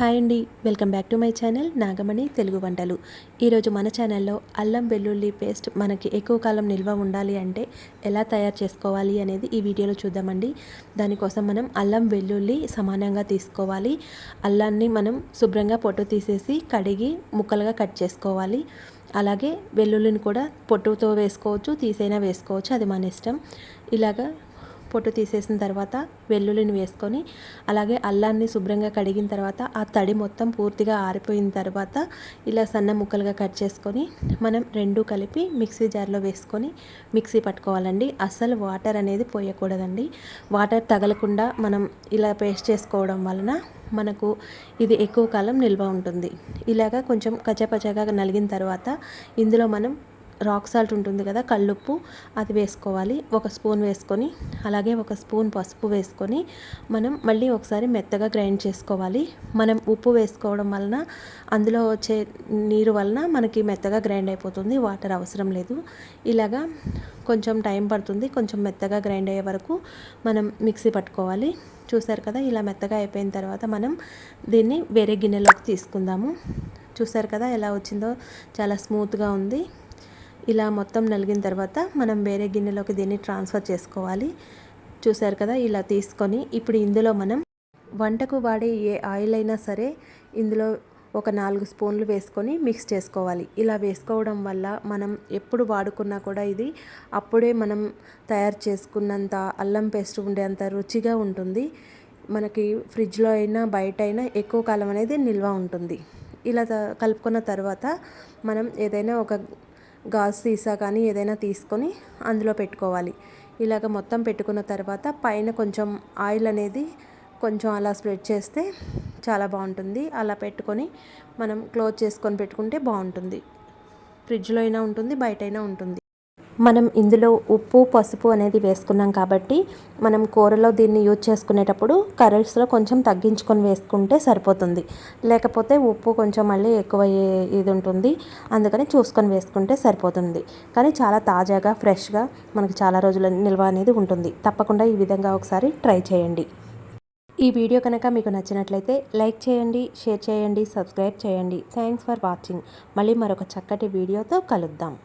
Hi అండి. Welcome back to my channel Nagamani Telugu వంటలు. ఈరోజు మన ఛానల్లో అల్లం వెల్లుల్లి పేస్ట్ మనకి ఎక్కువ కాలం నిల్వ ఉండాలి అంటే ఎలా తయారు చేసుకోవాలి అనేది ఈ వీడియోలో చూద్దామండి. దానికోసం మనం అల్లం వెల్లుల్లి సమానంగా తీసుకోవాలి. అల్లాన్ని మనం శుభ్రంగా పొట్టు తీసేసి కడిగి ముక్కలుగా కట్ చేసుకోవాలి. అలాగే వెల్లుల్లిని కూడా పొట్టుతో వేసుకోవచ్చు తీసైనా వేసుకోవచ్చు. అది మన ఇష్టం. ఇలాగా పొట్టు తీసేసిన తర్వాత వెల్లుల్లిని వేసుకొని అలాగే అల్లాన్ని శుభ్రంగా కడిగిన తర్వాత ఆ తడి మొత్తం పూర్తిగా ఆరిపోయిన తర్వాత ఇలా సన్న ముక్కలుగా కట్ చేసుకొని మనం రెండు కలిపి మిక్సీ జార్లో వేసుకొని మిక్సీ పట్టుకోవాలండి. అస్సలు వాటర్ అనేది పోయకూడదండి. వాటర్ తగలకుండా మనం ఇలా పేస్ట్ చేసుకోవడం వలన మనకు ఇది ఎక్కువ కాలం నిల్వ ఉంటుంది. ఇలాగా కొంచెం కచ్చపచ్చగా నలిగిన తర్వాత ఇందులో మనం రాక్ సాల్ట్ ఉంటుంది కదా కళ్ళుప్పు అది వేసుకోవాలి. ఒక స్పూన్ వేసుకొని అలాగే ఒక స్పూన్ పసుపు వేసుకొని మనం మళ్ళీ ఒకసారి మెత్తగా గ్రైండ్ చేసుకోవాలి. మనం ఉప్పు వేసుకోవడం వలన అందులో వచ్చే నీరు వలన మనకి మెత్తగా గ్రైండ్ అయిపోతుంది వాటర్ అవసరం లేదు. ఇలాగా కొంచెం టైం పడుతుంది కొంచెం మెత్తగా గ్రైండ్ అయ్యే వరకు మనం మిక్సీ పట్టుకోవాలి. చూసారు కదా ఇలా మెత్తగా అయిపోయిన తర్వాత మనం దీన్ని వేరే గిన్నెలోకి తీసుకుందాము. చూసారు కదా ఎలా వచ్చిందో చాలా స్మూత్గా ఉంది. ఇలా మొత్తం నలిగిన తర్వాత మనం వేరే గిన్నెలోకి దీన్ని ట్రాన్స్ఫర్ చేసుకోవాలి. చూసారు కదా ఇలా తీసుకొని ఇప్పుడు ఇందులో మనం వంటకు వాడే ఏ ఆయిల్ అయినా సరే ఇందులో ఒక నాలుగు స్పూన్లు వేసుకొని మిక్స్ చేసుకోవాలి. ఇలా వేసుకోవడం వల్ల మనం ఎప్పుడు వాడుకున్నా కూడా ఇది అప్పుడే మనం తయారు చేసుకున్నంత అల్లం పేస్ట్ ఉండేంత రుచిగా ఉంటుంది. మనకి ఫ్రిడ్జ్లో అయినా బయట అయినా ఎక్కువ కాలం అనేది నిల్వ ఉంటుంది. ఇలా కలుపుకున్న తర్వాత మనం ఏదైనా ఒక గాజు సీసా కానీ ఏదైనా తీసుకొని అందులో పెట్టుకోవాలి. ఇలాగ మొత్తం పెట్టుకున్న తర్వాత పైన కొంచెం ఆయిల్ అనేది కొంచెం అలా స్ప్రెడ్ చేస్తే చాలా బాగుంటుంది. అలా పెట్టుకొని మనం క్లోజ్ చేసుకొని పెట్టుకుంటే బాగుంటుంది. ఫ్రిడ్జ్లో అయినా ఉంటుంది బయట అయినా ఉంటుంది. మనం ఇందులో ఉప్పు పసుపు అనేది వేసుకున్నాం కాబట్టి మనం కూరలో దీన్ని యూజ్ చేసుకునేటప్పుడు కర్రీస్లో కొంచెం తగ్గించుకొని వేసుకుంటే సరిపోతుంది. లేకపోతే ఉప్పు కొంచెం మళ్ళీ ఎక్కువ ఇది ఉంటుంది. అందుకని చూసుకొని వేసుకుంటే సరిపోతుంది. కానీ చాలా తాజాగా ఫ్రెష్గా మనకు చాలా రోజుల నిల్వ అనేది ఉంటుంది. తప్పకుండా ఈ విధంగా ఒకసారి ట్రై చేయండి. ఈ వీడియో కనుక మీకు నచ్చినట్లయితే లైక్ చేయండి షేర్ చేయండి సబ్స్క్రైబ్ చేయండి. Thanks for watching. మళ్ళీ మరొక చక్కటి వీడియోతో కలుద్దాం.